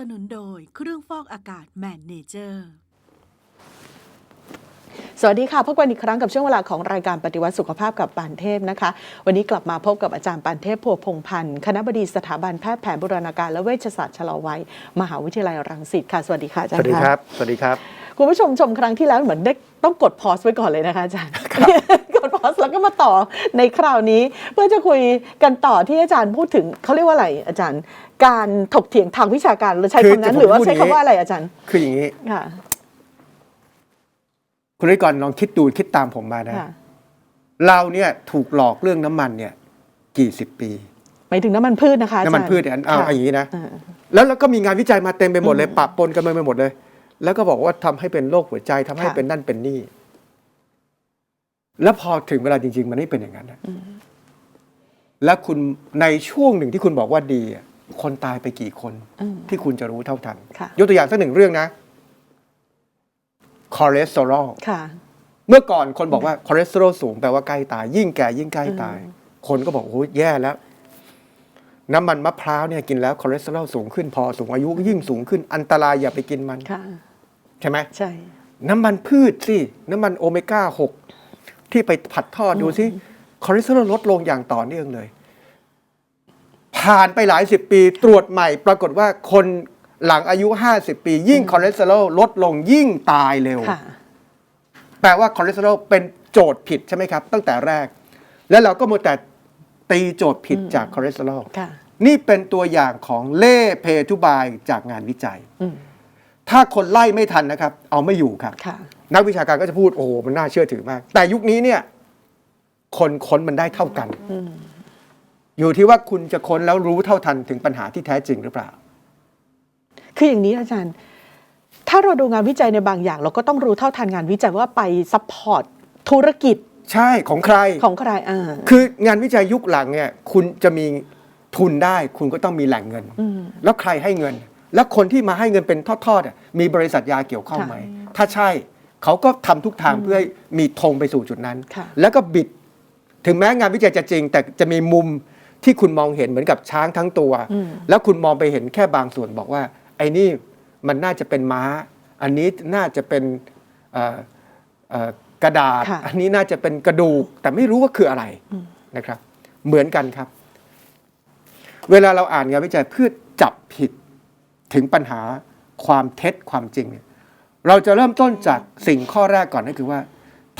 สนุนโดยเครื่องฟอกอากาศแมนเนเจอร์สวัสดีค่ะพบกันอีกครั้งกับช่วงเวลาของรายการปฏิวัติสุขภาพกับปานเทพนะคะ วันนี้กลับมาพบกับอาจารย์ปานเทพพัวพงษ์พันธ์คณะบดีสถาบันแพทย์แผนโบราณการและเวชศาสตร์ชะลอวัยมหาวิทยาลัยรังสิตค่ะ สวัสดีค่ะอาจารสวัย์สดีะครับ สวัสดีครับ คุณผู้ชมชมครั้งที่แล้วเหมือนได้ต้องกดพอสไว้ก่อนเลยนะคะอาจารย์กดพอสแล้วก็มาต่อในคราวนี้ เพื่อจะคุยกันต่อที่อาจารย์พูดถึงเขาเรียกว่าอะไรอาจารย์ การถกเถียงทางวิชาการหรือใช้คือคำนั้นจะหรือว่าพูดใช้อย่างนี้คำว่าอะไรอาจารย์ คืออย่างนี้ค่ะคุณฤทธิ์ก่อนลองคิดดูคิดตามผมมานะค่ะเราเนี่ยถูกหลอกเรื่องน้ำมันเนี่ย กี่สิบปีหมายถึงน้ำมันพืชนะคะอาจารย์น้ำมันพืชเนี่ยเอาค่ะอย่างนี้นะอ่าแล้วแล้วก็มีงานวิจัยมาเต็มไปหมดเลยปะปนกันไปหมดเลย แล้วก็บอกว่าทำให้เป็นโรคหัวใจทำให้ค่ะเป็นนั่นเป็นนี่ แล้วพอถึงเวลาจริง ๆ มันไม่เป็นอย่างนั้นนะแล้วคุณในช่วงหนึ่งที่คุณบอกว่าดีอะ คนตายไปกี่คนอืมที่คุณจะรู้เท่าทันค่ะยกตัวอย่างสักหนึ่งเรื่องนะคอเลสเตอรอลค่ะเมื่อก่อนคนบอกว่าคอเลสเตอรอลสูงแปลว่าใกล้ตาย ยิ่งแก่ยิ่งใกล้ตายอืมคนก็บอกโอ้ยแย่แล้ว น้ำมันมะพร้าวเนี่ยกินแล้วคอเลสเตอรอลสูงขึ้นพอสูงอายุก็ยิ่งสูงขึ้น อันตรายอย่าไปกินมันค่ะใช่ไหมใช่ น้ำมันพืชสิ น้ำมันโอเมก้าหกที่ไปผัดทอดดูสิคอเลสเตอรอลลดลงอย่างต่อเนื่องเลย ผ่านไปหลายสิบปีตรวจใหม่ ปรากฏว่าคนหลังอายุ 50 ปี ยิ่งคอเลสเตอรอลลดลงยิ่งตายเร็ว ค่ะ แปลว่าคอเลสเตอรอลเป็นโจทย์ผิดใช่ไหมครับ ตั้งแต่แรก แล้วเราก็มัวแต่ตีโจทย์ผิดจากคอเลสเตอรอลค่ะ นี่เป็นตัวอย่างของเล่เพทุบายจากงานวิจัย อืม ถ้าคนไล่ไม่ทันนะครับ เอาไม่อยู่ครับ ค่ะ นักวิชาการก็จะพูดโอ้โหมันน่าเชื่อถือมาก แต่ยุคนี้เนี่ย คนค้นมันได้เท่ากัน อืม อยู่ที่ว่าคุณจะค้นแล้วรู้เท่าทันถึงปัญหาที่แท้จริงหรือเปล่า คืออย่างนี้อาจารย์ ถ้าเราดูงานวิจัยในบางอย่าง เราก็ต้องรู้เท่าทันงานวิจัยว่าไปซัพพอร์ตธุรกิจใช่ของใครของใครอ่าคืองานวิจัยยุคหลังเนี่ยคุณจะมีทุนได้คุณก็ต้องมีแหล่งเงินอืมแล้วใครให้เงิน แล้วคนที่มาให้เงินเป็นทอดๆอะมีบริษัทยาเกี่ยวข้องไหม ถ้าใช่เขาก็ทำทุกทางเพื่อให้มีธงไปสู่จุดนั้นค่ะแล้วก็บิด ถึงแม้งานวิจัยจะจริง แต่จะมีมุม ที่คุณมองเห็นเหมือนกับช้างทั้งตัวอืมแล้วคุณมองไปเห็นแค่บางส่วนบอกว่า ไอ้นี่มันน่าจะเป็นม้า อันนี้น่าจะเป็นเอ่อเอ่อกระดาษค่ะอันนี้น่าจะเป็นกระดูก แต่ไม่รู้ว่าคืออะไรนะครับ เหมือนกันครับ เวลาเราอ่านงานวิจัยเพื่อจับผิดถึงปัญหาความเท็จความจริงเนี่ยเราจะเริ่มต้นจากสิ่งข้อแรกก่อนก็คือว่า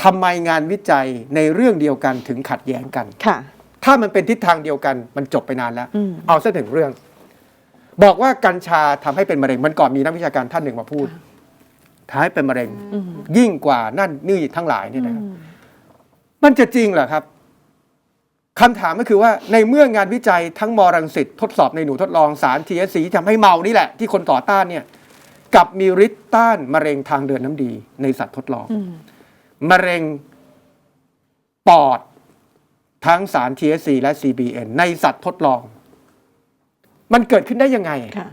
ทำไมงานวิจัยในเรื่องเดียวกันถึงขัดแย้งกันค่ะ ถ้ามันเป็นทิศทางเดียวกันมันจบไปนานแล้วอืมเอาสักถึงเรื่อง บอกว่ากัญชาทำให้เป็นมะเร็งมันก่อนมีนักวิชาการท่านหนึ่งมาพูดทำให้เป็นมะเร็งอืมยิ่งกว่านั่นนี่ทั้งหลายเนี่ยนะครับอืมมันจะจริงเหรอครับคำถามก็คือว่าในเมื่องานวิจัยทั้งมรังสิตทดสอบในหนูทดลองสาร THC ที่ทำให้เมานี่แหละ ที่คนต่อต้านเนี่ยกลับมีฤทธิ์ต้านมะเร็งทางเดินน้ำดี ในสัตว์ทดลองอืมมะเร็งปอด ทั้งสาร THC และ CBN ในสัตว์ทดลอง มันเกิดขึ้นได้ยังไงค่ะ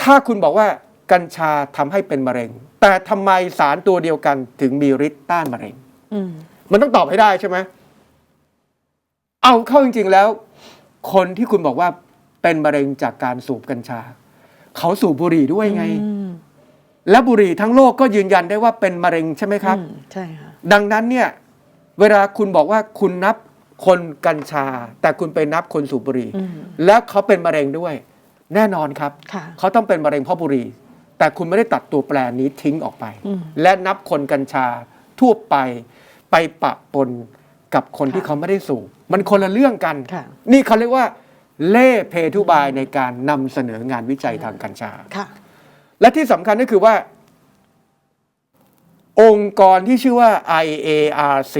ถ้าคุณบอกว่ากัญชาทำให้เป็นมะเร็ง แต่ทำไมสารตัวเดียวกันถึงมีฤทธิ์ต้านมะเร็งอืมมันต้องตอบให้ได้ใช่ไหม เอาเข้าจริง ๆแล้ว คนที่คุณบอกว่าเป็นมะเร็งจากการสูบกัญชา เขาสูบบุหรี่ด้วยไงอืมและบุหรี่ทั้งโลกก็ยืนยันได้ว่าเป็นมะเร็งใช่ไหมครับอืมใช่ค่ะ ดังนั้นเนี่ย เวลาคุณบอกว่าคุณนับ คนกัญชา แต่คุณไปนับคนสูบบุหรี่อืมแล้วเขาเป็นมะเร็งด้วย แน่นอนครับค่ะเขาต้องเป็นมะเร็งเพราะบุหรี่ แต่คุณไม่ได้ตัดตัวแปรนี้ทิ้งออกไปอืมและนับคนกัญชาทั่วไปไปปะปนกับคนค่ะที่เขาไม่ได้สูบมันคนละเรื่องกันค่ะนี่เขาเรียกว่าเล่เพทุบายในการนำเสนองานวิจัยทางกัญชาค่ะและที่สำคัญก็คือว่า องค์กรที่ชื่อว่า IARC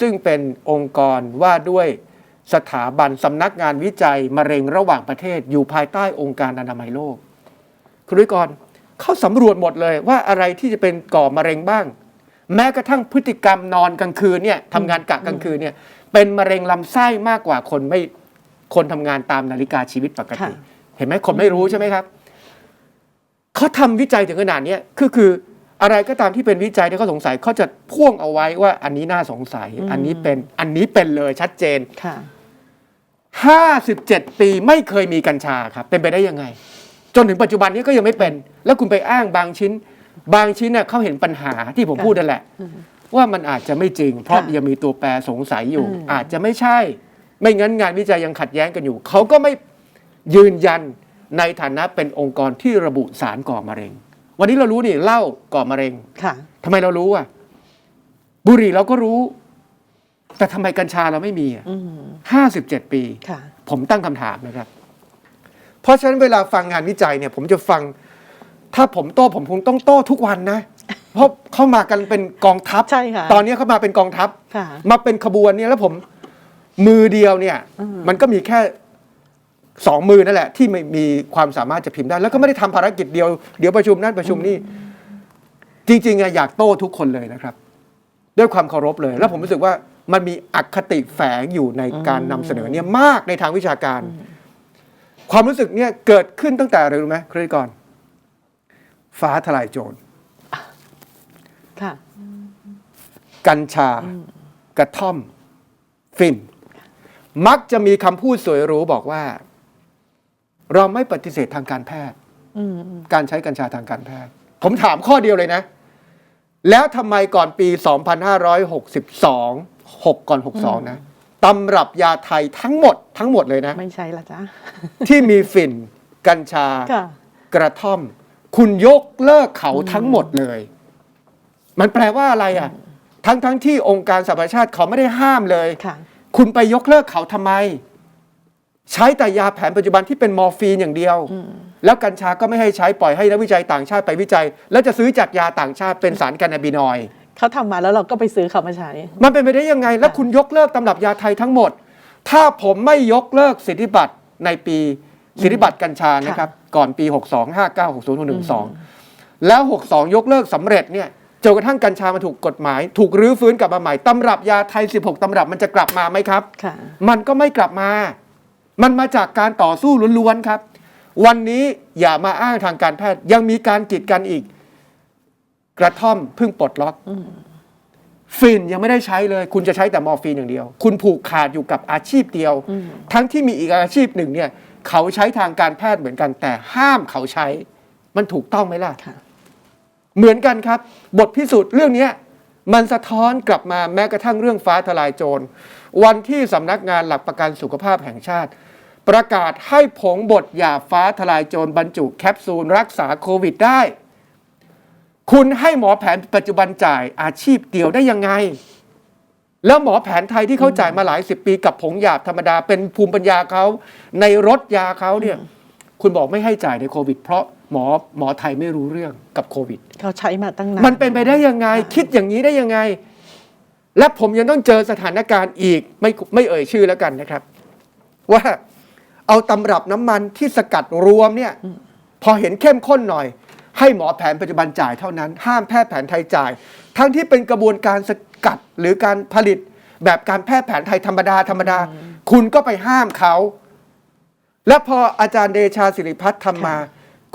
ซึ่งเป็นองค์กรว่าด้วยสถาบันสำนักงานวิจัยมะเร็งระหว่างประเทศอยู่ภายใต้องค์การอนามัยโลก คุณวิกรเขาสำรวจหมดเลยว่าอะไรที่จะเป็นก่อมะเร็งบ้าง แม้กระทั่งพฤติกรรมนอนกลางคืนเนี่ยทำงานกะกลางคืนเนี่ยเป็นมะเร็งลำไส้มากกว่าคนไม่คนทำงานตามนาฬิกาชีวิตปกติค่ะเห็นไหมคนไม่รู้ใช่ไหมครับเขาทำวิจัยถึงขนาดเนี้ยคือคือ อะไรก็ตามที่เป็นวิจัยที่เขาสงสัยเขาจะพ่วงเอาไว้ว่าอันนี้น่าสงสัยอืมอันนี้เป็นอันนี้เป็นเลยชัดเจนค่ะ57 ปีไม่เคยมีกัญชาครับ เป็นไปได้ยังไง จนถึงปัจจุบันนี้ก็ยังไม่เป็น แล้วคุณไปอ้างบางชิ้น บางชิ้นน่ะเขาเห็นปัญหาที่ผมค่ะพูดนั่นแหละ ว่ามันอาจจะไม่จริง เพราะค่ะยังมีตัวแปรสงสัยอยู่อืมอาจจะไม่ใช่ ไม่งั้นงานวิจัยยังขัดแย้งกันอยู่ เขาก็ไม่ยืนยันในฐานะเป็นองค์กรที่ระบุสารก่อมะเร็ง วันนี้เรารู้นี่เหล้าก่อมะเร็งค่ะ ทำไมเรารู้อะ บุหรี่เราก็รู้ แต่ทำไมกัญชาเราไม่มีอะอืมห้าสิบเจ็ดปี ค่ะ ผมตั้งคำถามนะครับ เพราะฉะนั้นเวลาฟังงานวิจัยเนี่ย ผมจะฟัง ถ้าผมโต้ผมคงต้องโต้ทุกวันนะ เพราะเข้ามากันเป็นกองทัพ ใช่ค่ะ ตอนนี้เขามาเป็นกองทัพ ค่ะ มาเป็นขบวนเนี่ยแล้วผมมือเดียวเนี่ย อืม มันก็มีแค่ สองมือนั่นแหละ ที่ไม่มีความสามารถจะพิมพ์ได้ แล้วก็ไม่ได้ทำภารกิจเดียวเดี๋ยวประชุมนั่นประชุมนี่จริงๆอะอยากโต้ทุกคนเลยนะครับ ด้วยความเคารพเลย แล้วผมรู้สึกว่ามันมีอคติแฝงอยู่ในการนำเสนอเนี่ยมากในทางวิชาการ ความรู้สึกเนี่ยเกิดขึ้นตั้งแต่อะไรรู้ไหมเครดิตก่อน ฟ้าทลายโจรค่ะกัญชากระท่อม ฟินมักจะมีคำพูดสวยหรูบอกว่า เราไม่ปฏิเสธทางการแพทย์อืมอืมการใช้กัญชาทางการแพทย์ ผมถามข้อเดียวเลยนะ แล้วทำไมก่อนปี 2562 6 ก่อน 62 นะตำรับยาไทยทั้งหมดทั้งหมดเลยนะ ไม่ใช่ละจ้ะที่มีฝิ่นกัญชาค่ะกระท่อม คุณยกเลิกเขาทั้งหมดเลย มันแปลว่าอะไรอะ ทั้งทั้งที่องค์การสหประชาชาติเขาไม่ได้ห้ามเลยค่ะคุณไปยกเลิกเขาทำไม ใช้แต่ยาแผนปัจจุบันที่เป็นมอร์ฟีนอย่างเดียว แล้วกัญชาก็ไม่ให้ใช้ปล่อยให้นักวิจัยต่างชาติไปวิจัย แล้วจะซื้อจากยาต่างชาติเป็นสารแคนาบินอยด์เขาทำมาแล้วเราก็ไปซื้อเขามาใช้ มันเป็นไปได้ยังไง แล้วคุณยกเลิกตำรับยาไทยทั้งหมด ถ้าผมไม่ยกเลิกสิทธิบัตรในปีสิทธิบัตรกัญชานะครับก่อนปี 62 59 60 62แล้ว 62 ยกเลิกสำเร็จเนี่ยจนกระทั่งกัญชามาถูกกฎหมาย ถูกรื้อฟื้นกลับมาใหม่ตำรับยาไทย 16ตำรับมันจะกลับมาไหมครับค่ะมันก็ไม่กลับมา มันมาจากการต่อสู้ล้วนๆครับ วันนี้อย่ามาอ้างทางการแพทย์ ยังมีการกีดกันอีก กระท่อมเพิ่งปลดล็อกฟินยังไม่ได้ใช้เลย คุณจะใช้แต่มอร์ฟีนอย่างเดียว คุณผูกขาดอยู่กับอาชีพเดียว ทั้งที่มีอีกอาชีพหนึ่งเนี่ย เขาใช้ทางการแพทย์เหมือนกัน แต่ห้ามเขาใช้ มันถูกต้องไหมล่ะค่ะเหมือนกันครับ บทพิสูจน์เรื่องเนี้ยมันสะท้อนกลับมาแม้กระทั่งเรื่องฟ้าทลายโจร วันที่สำนักงานหลักประกันสุขภาพแห่งชาติ ประกาศให้ผงบดยาฟ้าทลายโจรบรรจุแคปซูลรักษาโควิดได้ คุณให้หมอแผนปัจจุบันจ่ายอาชีพเดียวได้ยังไง แล้วหมอแผนไทยที่เขาจ่ายมาหลายสิบปีกับผงหยาบธรรมดาเป็นภูมิปัญญาเขาในรถยาเขาเนี่ย คุณบอกไม่ให้จ่ายในโควิด เพราะหมอหมอไทยไม่รู้เรื่องกับโควิด เขาใช้มาตั้งนาน มันเป็นไปได้ยังไง คิดอย่างนี้ได้ยังไง และผมยังต้องเจอสถานการณ์อีกไม่ไม่เอ่ยชื่อแล้วกันนะครับ ว่า เอาตำรับน้ำมันที่สกัดรวมเนี่ยพอเห็นเข้มข้นหน่อย ให้หมอแผนปัจจุบันจ่ายเท่านั้น ห้ามแพทย์แผนไทยจ่าย ทั้งที่เป็นกระบวนการสกัดหรือการผลิตแบบการแพทย์แผนไทยธรรมดาธรรมดา คุณก็ไปห้ามเขา และพออาจารย์เดชาสิริพัฒน์ทำมา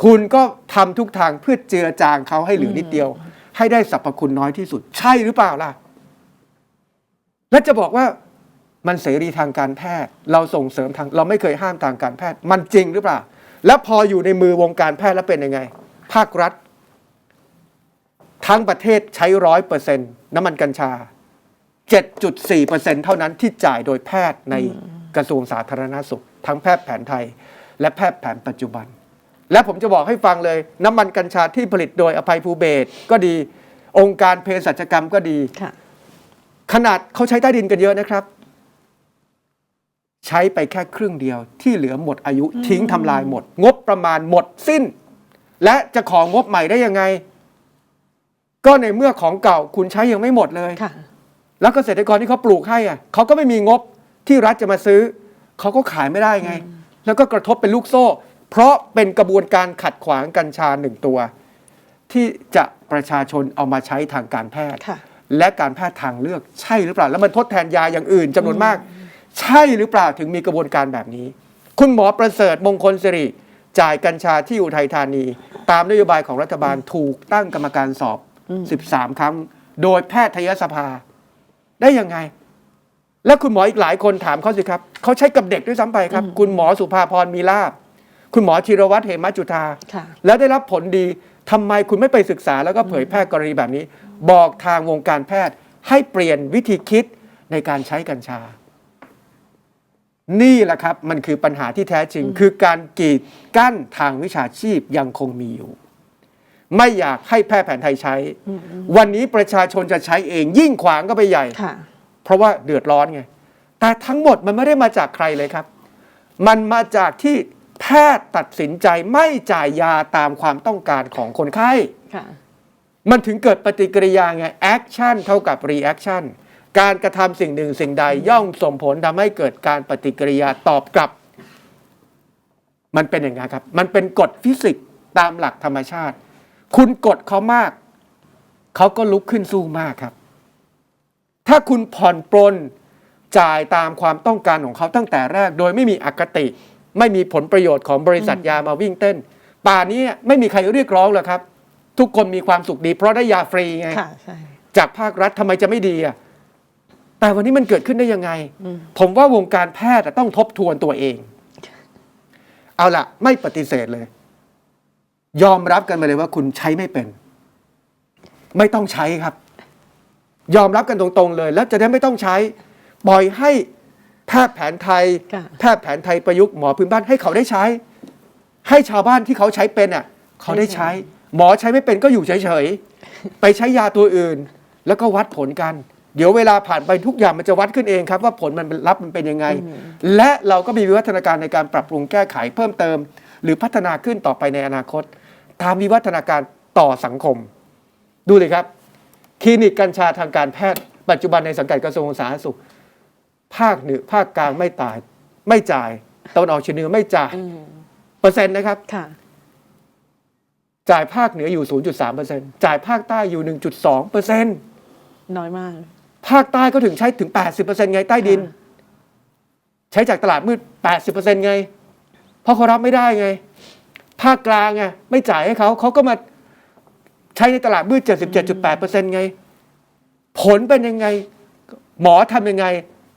คุณก็ทำทุกทางเพื่อเจือจางเขาให้เหลือนิดเดียว ให้ได้สรรพคุณน้อยที่สุด ใช่หรือเปล่าล่ะ และจะบอกว่า มันเสรีทางการแพทย์ เราส่งเสริมทางเราไม่เคยห้ามทางการแพทย์ มันจริงหรือเปล่า แล้วพออยู่ในมือวงการแพทย์แล้วเป็นยังไง ภาครัฐ ทั้งประเทศใช้ร้อยเปอร์เซ็นต์น้ำมันกัญชา 7.4%เท่านั้นที่จ่ายโดยแพทย์ในกระทรวงสาธารณาสุข ทั้งแพทย์แผนไทย และแพทย์แผนปัจจุบัน และผมจะบอกให้ฟังเลย น้ำมันกัญชาที่ผลิตโดยอภัยภูเบศรก็ดีองค์การเภสัชกรรมก็ดีค่ะขนาดเขาใช้ใต้ดินกันเยอะนะครับ ใช้ไปแค่ครึ่งเดียวที่เหลือหมดอายุทิ้งทำลายหมด งบประมาณหมดสิ้น และจะของงบใหม่ได้ยังไง ก็ในเมื่อของเก่าคุณใช้ยังไม่หมดเลยค่ะแล้วเกษตรกรที่เขาปลูกให้อะเขาก็ไม่มีงบที่รัฐจะมาซื้อ เขาก็ขายไม่ได้ไง แล้วก็กระทบเป็นลูกโซ่ เพราะเป็นกระบวนการขัดขวางกัญชาหนึ่งตัว ที่จะประชาชนเอามาใช้ทางการแพทย์ค่ะและการแพทย์ทางเลือกใช่หรือเปล่า แล้วมันทดแทนยาอย่างอื่นจำนวนมาก ใช่หรือเปล่าถึงมีกระบวนการแบบนี้ คุณหมอประเสริฐมงคลสิริจ่ายกัญชาที่อุทัยธานี ตามนโยบายของรัฐบาลถูกตั้งกรรมการสอบ 13 ครั้ง โดยแพทยสภา ได้ยังไง และคุณหมออีกหลายคนถามเขาสิครับ เขาใช้กับเด็กด้วยซ้ำไปครับ คุณหมอสุภาพรมีลาบ คุณหมอธีรวัตรเหมจุธาค่ะแล้วได้รับผลดีทำไมคุณไม่ไปศึกษาแล้วก็เผยแพร่กรณีแบบนี้ บอกทางวงการแพทย์ให้เปลี่ยนวิธีคิดในการใช้กัญชา นี่แหละครับมันคือปัญหาที่แท้จริง คือการกีดกั้นทางวิชาชีพยังคงมีอยู่ ไม่อยากให้แพทย์แผนไทยใช้ วันนี้ประชาชนจะใช้เองยิ่งขวางก็ไปใหญ่ค่ะเพราะว่าเดือดร้อนไง แต่ทั้งหมดมันไม่ได้มาจากใครเลยครับ มันมาจากที่แพทย์ตัดสินใจไม่จ่ายยาตามความต้องการของคนไข้ค่ะมันถึงเกิดปฏิกิริยาไงแอคชั่นเท่ากับรีแอคชั่น การกระทำสิ่งหนึ่งสิ่งใดย่อมส่งผลทำให้เกิดการปฏิกิริยาตอบกลับ มันเป็นอย่างไงครับ มันเป็นกฎฟิสิกส์ตามหลักธรรมชาติ คุณกดเขามาก เขาก็ลุกขึ้นสู้มากครับ ถ้าคุณผ่อนปลนจ่ายตามความต้องการของเขาตั้งแต่แรก โดยไม่มีอคติ ไม่มีผลประโยชน์ของบริษัทยามาวิ่งเต้น ป่านนี้ไม่มีใครเรียกร้องหรอกครับ ทุกคนมีความสุขดี เพราะได้ยาฟรีไงค่ะใช่จากภาครัฐทำไมจะไม่ดีอะ แต่วันนี้มันเกิดขึ้นได้ยังไงอืมผมว่าวงการแพทย์อะต้องทบทวนตัวเอง เอาละไม่ปฏิเสธเลย ยอมรับกันไปเลยว่าคุณใช้ไม่เป็น ไม่ต้องใช้ครับ ยอมรับกันตรงๆเลย แล้วจะได้ไม่ต้องใช้ ปล่อยให้แพทย์แผนไทยค่ะแพทย์แผนไทยประยุกต์หมอพื้นบ้านให้เขาได้ใช้ ให้ชาวบ้านที่เขาใช้เป็นอะ เขาได้ใช้ หมอใช้ไม่เป็นก็อยู่เฉยๆไปใช้ยาตัวอื่น แล้วก็วัดผลกัน เดี๋ยวเวลาผ่านไปทุกอย่างมันจะวัดขึ้นเองครับ ว่าผลมันรับมันเป็นยังไง และเราก็มีวิวัฒนาการในการปรับปรุงแก้ไขเพิ่มเติม หรือพัฒนาขึ้นต่อไปในอนาคต ตามวิวัฒนาการต่อสังคม ดูเลยครับ คลินิกกัญชาทางการแพทย์ ปัจจุบันในสังกัดกระทรวงสาธารณสุข ภาคเหนือภาคกลางไม่ตาย ไม่จ่ายตะวันออกเฉียงเหนือไม่จ่ายอืมเปอร์เซ็นต์นะครับค่ะจ่ายภาคเหนืออยู่ 0.3%จ่ายภาคใต้อยู่ 1.2%น้อยมาก ภาคใต้ก็ถึงใช้ถึง 80%ไงใต้ดินค่ะใช้จากตลาดมืด 80%ไง เพราะเขารับไม่ได้ไง ภาคกลางไงไม่จ่ายให้เขาเขาก็มาใช้ในตลาดมืด 77.8%ไง ผลเป็นยังไง หมอทำยังไง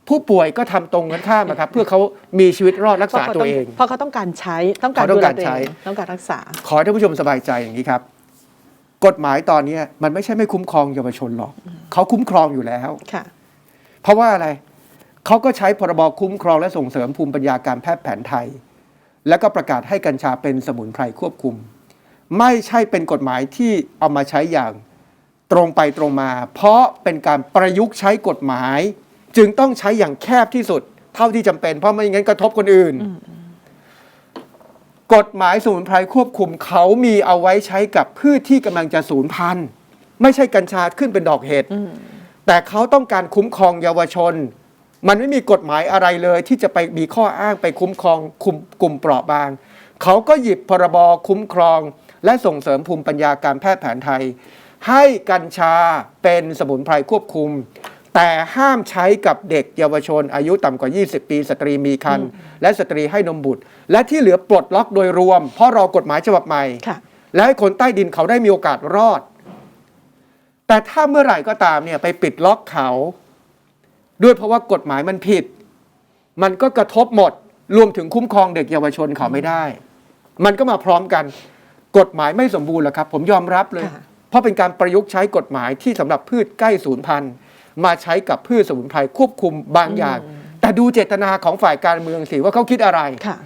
ผู้ป่วยก็ทำตรงกันข้ามอะครับ เพื่อเขามีชีวิตรอดรักษาตัวเอง เพราะเขาต้องการใช้ต้องการเขาต้ดูองแลการตัวใช้เองต้องการรักษา ขอให้ท่านผู้ชมสบายใจอย่างนี้ครับ กฎหมายตอนนี้มันไม่ใช่ไม่คุ้มครองเยาวชนหรอกเขาคุ้มครองอยู่แล้ว ค่ะ เพราะว่าอะไรเขาก็ใช้พรบคุ้มครองและส่งเสริมภูมิปัญญาการแพทย์แผนไทย แล้วก็ประกาศให้กัญชาเป็นสมุนไพรควบคุม ไม่ใช่เป็นกฎหมายที่เอามาใช้อย่างตรงไปตรงมา เพราะเป็นการประยุกต์ใช้กฎหมาย จึงต้องใช้อย่างแคบที่สุด เท่าที่จำเป็น เพราะไม่งั้นกระทบคนอื่น กฎหมายสมุนไพรควบคุมเขามีเอาไว้ใช้กับพืชที่กำลังจะสูญพันธุ์ ไม่ใช่กัญชาขึ้นเป็นดอกเห็ดแต่เขาต้องการคุ้มครองเยาวชน มันไม่มีกฎหมายอะไรเลย ที่จะไปมีข้ออ้างไปคุ้มครองคุมกลุ่มเปราะบาง เขาก็หยิบพรบคุ้มครอง และส่งเสริมภูมิปัญญาการแพทย์แผนไทย ให้กัญชาเป็นสมุนไพรควบคุม แต่ห้ามใช้กับเด็กเยาวชน อายุต่ำกว่า 20 ปี สตรีมีครรภ์และสตรีให้นมบุตร และที่เหลือปลดล็อกโดยรวม เพราะรอกฎหมายฉบับใหม่ค่ะและให้คนใต้ดินเขาได้มีโอกาสรอด แต่ถ้าเมื่อไหร่ก็ตามเนี่ยไปปิดล็อกเขา ด้วยเพราะว่ากฎหมายมันผิด มันก็กระทบหมด รวมถึงคุ้มครองเด็กเยาวชนเขาไม่ได้ มันก็มาพร้อมกัน กฎหมายไม่สมบูรณ์หรอกครับ ผมยอมรับเลยค่ะเพราะเป็นการประยุกต์ใช้กฎหมายที่สำหรับพืชใกล้สูญพันธุ์ มาใช้กับพืชสมุนไพรควบคุมบางอย่าง แต่ดูเจตนาของฝ่ายการเมืองสิว่าเขาคิดอะไรค่ะ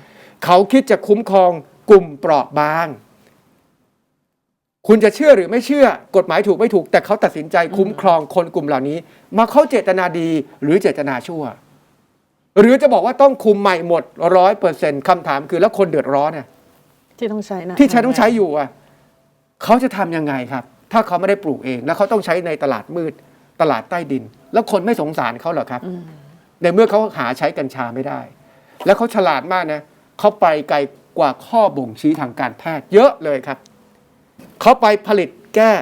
เขาคิดจะคุ้มครองกลุ่มเปราะบาง คุณจะเชื่อหรือไม่เชื่อ กฎหมายถูกไม่ถูก แต่เขาตัดสินใจคุ้มครองคนกลุ่มเหล่านี้ มาเขาเจตนาดีหรือเจตนาชั่ว หรือจะบอกว่าต้องคุมใหม่หมดร้อยเปอร์เซ็นคำถามคือแล้วคนเดือดร้อนเนี่ยที่ต้องใช้นะที่ใช้ต้องใช้อยู่อะเขาจะทำยังไงครับ ถ้าเขาไม่ได้ปลูกเอง แล้วเขาต้องใช้ในตลาดมืด ตลาดใต้ดิน แล้วคนไม่สงสารเขาเหรอครับ ในเมื่อเขาหาใช้กัญชาไม่ได้ แล้วเขาฉลาดมากนะเขาไปไกลกว่าข้อบ่งชี้ทางการแพทย์ เยอะเลยครับเขาไปผลิตแก้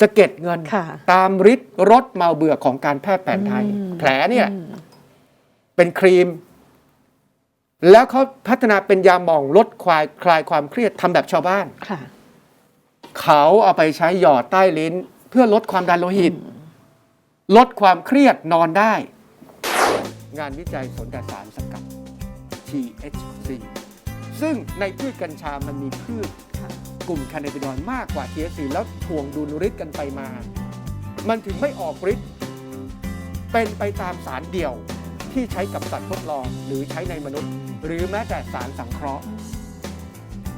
สะเก็ดเงินค่ะตามฤทธิ์รสเมาเบื่อของการแพทย์แผนไทยอืมแผลเนี่ยเป็นครีม แล้วเขาพัฒนาเป็นยาหม่องลดคลายคลายความเครียดทำแบบชาวบ้านค่ะเขาเอาไปใช้หยอดใต้ลิ้นเพื่อลดความดันโลหิต ลดความเครียดนอนได้ งานวิจัยสนแต่สารสกัด THC ซึ่งในพืชกัญชามันมีพืชค่ะกลุ่มแคนาบิดอยด์มากกว่า THC แล้วทวงดุลฤทธิ์กันไปมา มันถึงไม่ออกฤทธิ์เป็นไปตามสารเดี่ยวที่ใช้กับสัตว์ทดลองหรือใช้ในมนุษย์ หรือแม้แต่สารสังเคราะห์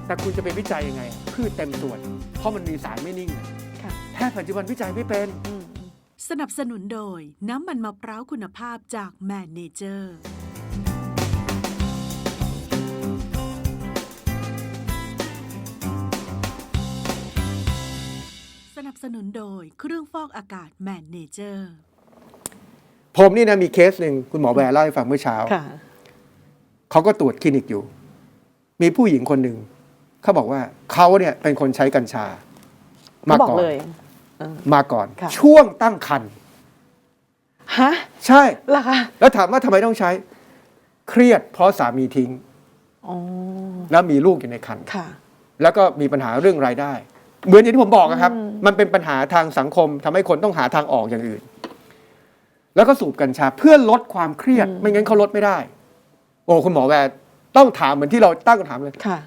แต่คุณจะไปวิจัยยังไง พืชเต็มส่วน เพราะมันมีสารไม่นิ่งค่ะแพทย์ปัจจุบันวิจัยไม่เป็นอืมสนับสนุนโดย น้ำมันมะพร้าวคุณภาพจากแมนเนเจอร์ สนับสนุนโดยเครื่องฟอกอากาศแมนเนเจอร์ ผมนี่นะมีเคสหนึ่งคุณหมอแวร์เล่าให้ฟังเมื่อเช้า ค่ะ เขาก็ตรวจคลินิกอยู่ มีผู้หญิงคนหนึ่ง เขาบอกว่าเขาเนี่ยเป็นคนใช้กัญชา มาเขาบอกก่อนเลยเออ มาก่อน ค่ะ ช่วงตั้งครรภ์ฮะใช่ เหรอคะแล้วถามว่าทำไมต้องใช้ เครียดเพราะสามีทิ้ง อ๋อแล้วมีลูกอยู่ในครรภ์ค่ะ แล้วก็มีปัญหาเรื่องรายได้ เหมือนอย่างที่ผมบอกอะครับ อืม มันเป็นปัญหาทางสังคมทำให้คนต้องหาทางออกอย่างอื่น แล้วก็สูบกัญชาเพื่อลดความเครียด ไม่งั้นเขาลดไม่ได้ โอ้คุณหมอแวร์ต้องถามเหมือนที่เราตั้งคำถามเลย ค่ะ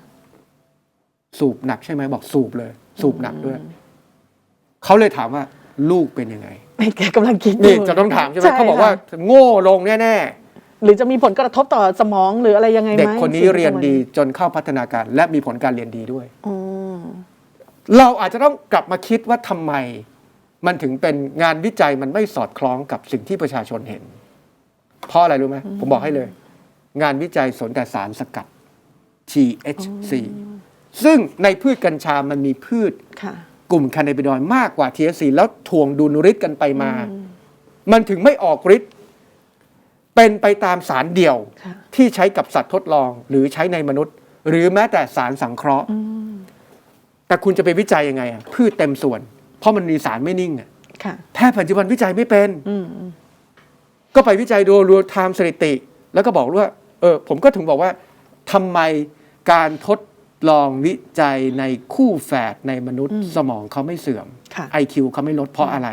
สูบหนักใช่ไหมบอกสูบเลย สูบหนักด้วย เขาเลยถามว่าลูกเป็นยังไงแกกำลังคิดอยู่นี่จะต้องถามใช่ไหมเขาบอกว่าค่ะโง่ลงแน่หรือจะมีผลกระทบต่อสมองหรืออะไรยังไงๆไหมเด็กคนนี้สิ่งที่เรียนจะมาดีจนเข้าพัฒนาการ และมีผลการเรียนดีด้วยอ๋อเราอาจจะต้องกลับมาคิดว่าทำไม มันถึงเป็นงานวิจัยมันไม่สอดคล้องกับสิ่งที่ประชาชนเห็น เพราะอะไรรู้ไหมผมบอกให้เลย งานวิจัยสนแต่สารสกัด THC ซึ่งในพืชกัญชามันมีพืชค่ะ กลุ่มแคนาบิดอยด์มากกว่า THC แล้วทวงดุลฤทธิ์กันไปมา มันถึงไม่ออกฤทธิ์เป็นไปตามสารเดี่ยวค่ะที่ใช้กับสัตว์ทดลองหรือใช้ในมนุษย์ หรือแม้แต่สารสังเคราะห์อืมแต่คุณจะไปวิจัยยังไงอะพืชเต็มส่วน เพราะมันมีสารไม่นิ่งอะค่ะแพทย์ปัจจุบันวิจัยไม่เป็นอืมอืมก็ไปวิจัยดูรวมไทม์สถิติ แล้วก็บอกว่า เออ ผมก็ถึงบอกว่าทำไมการทด ลองวิจัยในคู่แฝดในมนุษย์ สมองเขาไม่เสื่อมค่ะ IQ เขาไม่ลดเพราะอะไร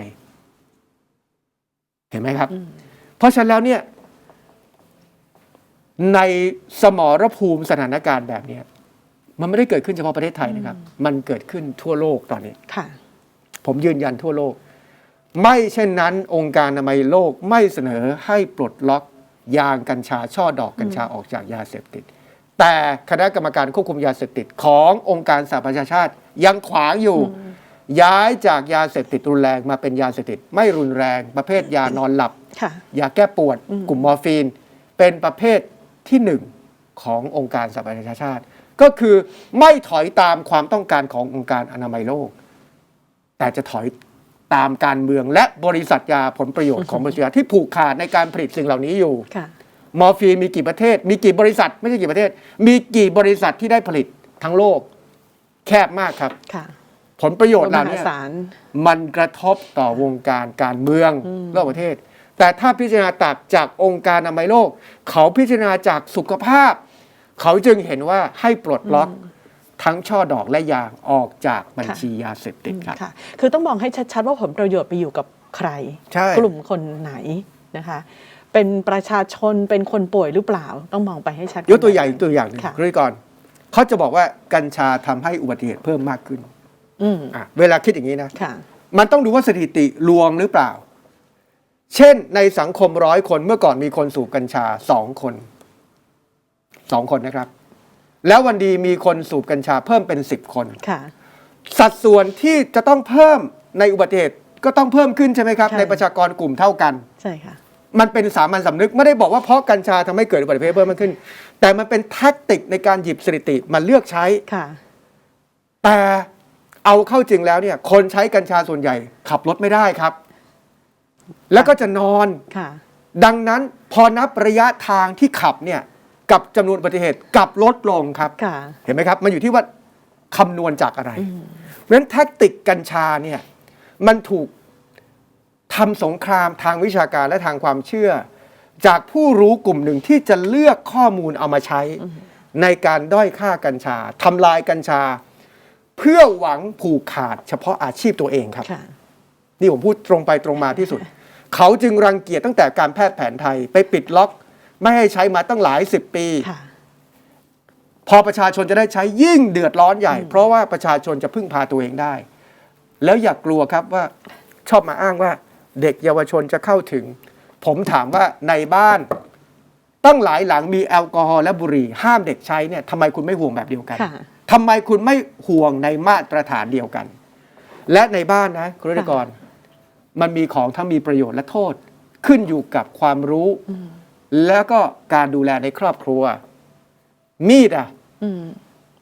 เห็นไหมครับ เพราะฉะนั้นแล้วเนี่ย ในสมรภูมิสถานการณ์แบบเนี้ยมันไม่ได้เกิดขึ้นเฉพาะประเทศไทยนะครับ มันเกิดขึ้นทั่วโลกตอนนี้ค่ะผมยืนยันทั่วโลก ไม่เช่นนั้น องค์การอนามัยโลกไม่เสนอให้ปลดล็อกยางกัญชาช่อดอกกัญชาออกจากยาเสพติด แต่คณะกรรมการควบคุมยาเสพติดขององค์การสหประชาชาติ ยังขวางอยู่ ย้ายจากยาเสพติดรุนแรงมาเป็นยาเสพติดไม่รุนแรงประเภทยานอนหลับ ค่ะ ยาแก้ปวด กลุ่มมอร์ฟีน เป็นประเภทที่หนึ่งขององค์การสหประชาชาติ ก็คือไม่ถอยตามความต้องการขององค์การอนามัยโลก แต่จะถอยตามการเมืองและบริษัทยาผลประโยชน์ของมนุษยชาติที่ผูกขาดในการผลิตสิ่งเหล่านี้อยู่ ค่ะ มอร์ฟีนมีกี่ประเทศ มีกี่บริษัท ไม่ใช่กี่ประเทศ มีกี่บริษัทที่ได้ผลิตทั้งโลก แคบมากครับ ค่ะ ผลประโยชน์เหมล่าหานี้ศาลมันกระทบต่อวงการการเมืองระหว่างประเทศ แต่ถ้าพิจารณาตักจากองค์การอนามัยโลก เขาพิจารณาจากสุขภาพ เขาจึงเห็นว่าให้ปลดล็อกทั้งช่อดอกและยางออกจากบัญชียาเสพติดครับค่ะคือต้องมองให้ชัดๆว่าผลประโยชน์ไปอยู่กับใครใช่กลุ่มคนไหนนะคะ เป็นประชาชนเป็นคนป่วยหรือเปล่า ต้องมองไปให้ชัดยกตัวอย่างอีกตัวอย่างหนึ่งค่ะคุณก่อนเขาจะบอกว่ากัญชาทำให้อุบัติเหตุเพิ่มมากขึ้นอืมอะเวลาคิดอย่างนี้นะ ค่ะ มันต้องดูว่าสถิติลวงหรือเปล่า เช่นในสังคมร้อยคนเมื่อก่อนมีคนสูบกัญชาสองคน สองคนนะครับ แล้ววันดีมีคนสูบกัญชาเพิ่มเป็นสิบคน ค่ะ สัดส่วนที่จะต้องเพิ่มในอุบัติเหตุก็ต้องเพิ่มขึ้นใช่ไหมครับ ใช่ ในประชากรกลุ่มเท่ากัน ใช่ค่ะ มันเป็นสามัญสำนึกไม่ได้บอกว่าเพราะกัญชาทำให้เกิดอุบัติเหตุเพิ่มมากขึ้น แต่มันเป็นแท็กติกในการหยิบสถิติมาเลือกใช้ ค่ะ แต่เอาเข้าจริงแล้วเนี่ย คนใช้กัญชาส่วนใหญ่ ขับรถไม่ได้ครับ แล้วก็จะนอน ค่ะ ดังนั้นพอนับระยะทางที่ขับเนี่ยกับจำนวนอุบัติเหตุกลับลดลงครับ ค่ะ เห็นไหมครับ มันอยู่ที่ว่าคำนวณจากอะไร เพราะฉะนั้นแท็กติกกัญชาเนี่ยมันถูก ทำสงครามทางวิชาการและทางความเชื่อ จากผู้รู้กลุ่มหนึ่งที่จะเลือกข้อมูลเอามาใช้ ในการด้อยค่ากัญชาทำลายกัญชา เพื่อหวังผูกขาดเฉพาะอาชีพตัวเองครับค่ะนี่ผมพูดตรงไปตรงมาที่สุด เขาจึงรังเกียจตั้งแต่การแพทย์แผนไทยไปปิดล็อก ไม่ให้ใช้มาตั้งหลายสิบปีค่ะพอประชาชนจะได้ใช้ยิ่งเดือดร้อนใหญ่ เพราะว่าประชาชนจะพึ่งพาตัวเองได้ แล้วอย่ากกลัวครับว่าชอบมาอ้างว่า เด็กเยาวชนจะเข้าถึง ผมถามว่าในบ้านตั้งหลายหลังมีแอลกอฮอล์และบุหรี่ ห้ามเด็กใช้เนี่ยทำไมคุณไม่ห่วงแบบเดียวกันค่ะทำไมคุณไม่ห่วงในมาตรฐานเดียวกัน และในบ้านนะคุณรัตกร มันมีของทั้งมีประโยชน์และโทษขึ้นอยู่กับความรู้ แล้วก็การดูแลในครอบครัว มีดอะอืม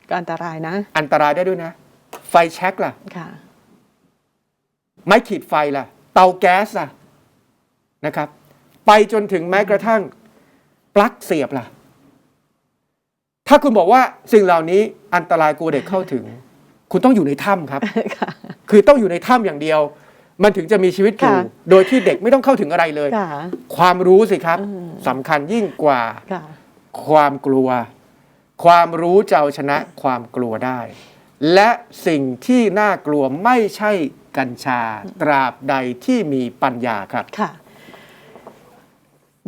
ก็อันตรายนะ อันตรายได้ด้วยนะ ไฟแช็กล่ะค่ะไม้ขีดไฟล่ะ เตาแก๊สล่ะนะครับไปจนถึงแม้กระทั่งปลั๊กเสียบล่ะ ถ้าคุณบอกว่าสิ่งเหล่านี้อันตรายกลัวเด็กเข้าถึง คุณต้องอยู่ในถ้ำครับค่ะคือต้องอยู่ในถ้ำอย่างเดียว มันถึงจะมีชีวิตอยู่ค่ะโดยที่เด็กไม่ต้องเข้าถึงอะไรเลยค่ะความรู้สิครับสำคัญยิ่งกว่าค่ะความกลัว ความรู้จะเอาชนะความกลัวได้ และสิ่งที่น่ากลัวไม่ใช่ กัญชา ตราบใดที่มีปัญญาครับ ค่ะ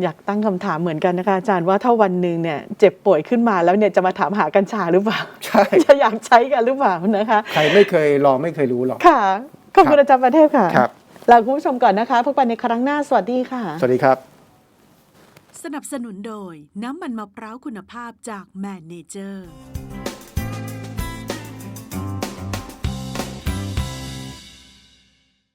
อยากตั้งคำถามเหมือนกันนะคะอาจารย์ว่าถ้าวันหนึ่งเนี่ยเจ็บป่วยขึ้นมาแล้วเนี่ยจะมาถามหากัญชาหรือเปล่า ใช่ จะอยากใช้กันหรือเปล่านะคะ ใครไม่เคยลองไม่เคยรู้หรอกค่ะขอบคุณครับอาจารย์ประเทศค่ะครับลาคุณผู้ชมก่อนนะคะ พบกันในครั้งหน้าสวัสดีค่ะ สวัสดีครับ สนับสนุนโดยน้ำมันมะพร้าวคุณภาพจากแมนเนเจอร์